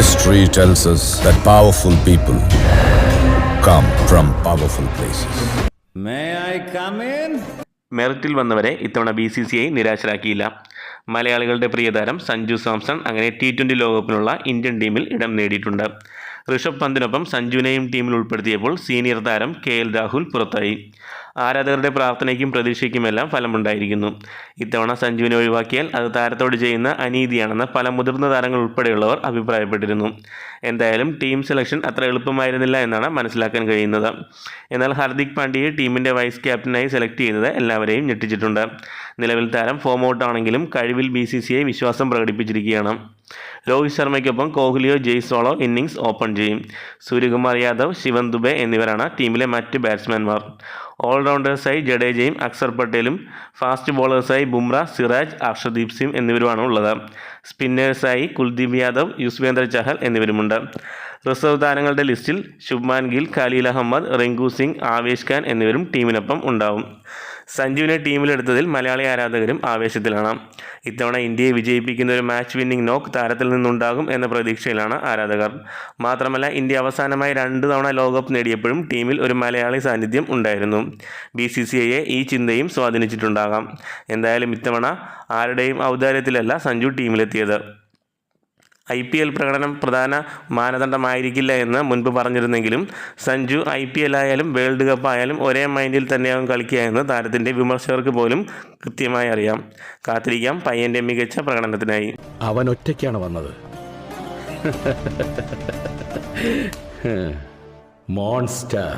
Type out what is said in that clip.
History tells us that powerful people come from powerful places. May I come in? മെറിറ്റിൽ വന്നവരെ ഇത്തവണ B C C I നിരാശരാക്കിയില്ല മലയാളികളുടെ പ്രിയതാരം സഞ്ജു സാംസൺ അങ്ങനെ ടി ട്വന്റി ലോകകപ്പിനുള്ള ഇന്ത്യൻ ടീമിൽ ഇടം നേടിയിട്ടുണ്ട് ഋഷഭ് പന്തിനൊപ്പം സഞ്ജുവിനെയും ടീമിൽ ഉൾപ്പെടുത്തിയപ്പോൾ സീനിയർ താരം കെ എൽ രാഹുൽ പുറത്തായി ആരാധകരുടെ പ്രാർത്ഥനയ്ക്കും പ്രതീക്ഷയ്ക്കുമെല്ലാം ഫലമുണ്ടായിരിക്കുന്നു. ഇത്തവണ സഞ്ജുവിനെ ഒഴിവാക്കിയാൽ അത് താരത്തോട് ചെയ്യുന്ന അനീതിയാണെന്ന് പല മുതിർന്ന താരങ്ങൾ ഉൾപ്പെടെയുള്ളവർ അഭിപ്രായപ്പെട്ടിരുന്നു. എന്തായാലും ടീം സെലക്ഷൻ അത്ര എളുപ്പമായിരുന്നില്ല എന്നാണ് മനസ്സിലാക്കാൻ കഴിയുന്നത്. എന്നാൽ ഹാർദിക് പാണ്ഡ്യയെ ടീമിന്റെ വൈസ് ക്യാപ്റ്റനായി സെലക്ട് ചെയ്യുന്നത് എല്ലാവരെയും ഞെട്ടിച്ചിട്ടുണ്ട്. നിലവിൽ താരം ഫോം ഔട്ടാണെങ്കിലും കഴിവിൽ ബി വിശ്വാസം പ്രകടിപ്പിച്ചിരിക്കുകയാണ്. രോഹിത് ശർമ്മയ്ക്കൊപ്പം കോഹ്ലിയോ ജെയ്സോളോ ഇന്നിംഗ്സ് ഓപ്പൺ ചെയ്യും. സൂര്യകുമാർ യാദവ് ശിവൻ ദുബെ എന്നിവരാണ് ടീമിലെ മറ്റ് ബാറ്റ്സ്മാൻമാർ ഓൾറൗണ്ടേഴ്സായി ജഡേജയും അക്സർ പട്ടേലും ഫാസ്റ്റ് ബോളേഴ്സായി ബുംറ സിറാജ് അർഷദീപ് സിംഗ് എന്നിവരുമാണ് ഉള്ളത്. സ്പിന്നേഴ്സായി കുൽദീപ് യാദവ് യുസ്വേന്ദ്ര ചഹൽ എന്നിവരുമുണ്ട്. റിസർവ് താരങ്ങളുടെ ലിസ്റ്റിൽ ശുഭ്മാൻ ഗിൽ ഖലീൽ അഹമ്മദ് റിങ്കു സിംഗ് ആവേശ് ഖാൻ എന്നിവരും ടീമിനൊപ്പം ഉണ്ടാവും. സഞ്ജുവിനെ ടീമിലെടുത്തതിൽ മലയാളി ആരാധകരും ആവേശത്തിലാണ്. ഇത്തവണ ഇന്ത്യയെ വിജയിപ്പിക്കുന്ന ഒരു മാച്ച് വിന്നിംഗ് നോക്ക് താരത്തിൽ നിന്നുണ്ടാകും എന്ന പ്രതീക്ഷയിലാണ് ആരാധകർ. മാത്രമല്ല ഇന്ത്യ അവസാനമായി രണ്ട് തവണ ലോകകപ്പ് നേടിയപ്പോഴും ടീമിൽ ഒരു മലയാളി സാന്നിധ്യം ഉണ്ടായിരുന്നു. ബി സി സി ഐയെ ഈ ചിന്തയും സ്വാധീനിച്ചിട്ടുണ്ടാകാം. എന്തായാലും ഇത്തവണ ആരുടെയും ഔദാര്യത്തിലല്ല സഞ്ജു ടീമിലെത്തിയത്. ഐ പി എൽ പ്രകടനം പ്രധാന മാനദണ്ഡമായിരിക്കില്ല എന്ന് മുൻപ് പറഞ്ഞിരുന്നെങ്കിലും സഞ്ജു ഐ പി എൽ ആയാലും വേൾഡ് കപ്പ് ആയാലും ഒരേ മൈൻഡിൽ തന്നെയാകും കളിക്കുക എന്ന് താരത്തിന്റെ വിമർശകർക്ക് പോലും കൃത്യമായി അറിയാം കാത്തിരിക്കാം പയ്യന്റെ മികച്ച പ്രകടനത്തിനായി അവൻ ഒറ്റയ്ക്കാണ് വന്നത് മോൺസ്റ്റർ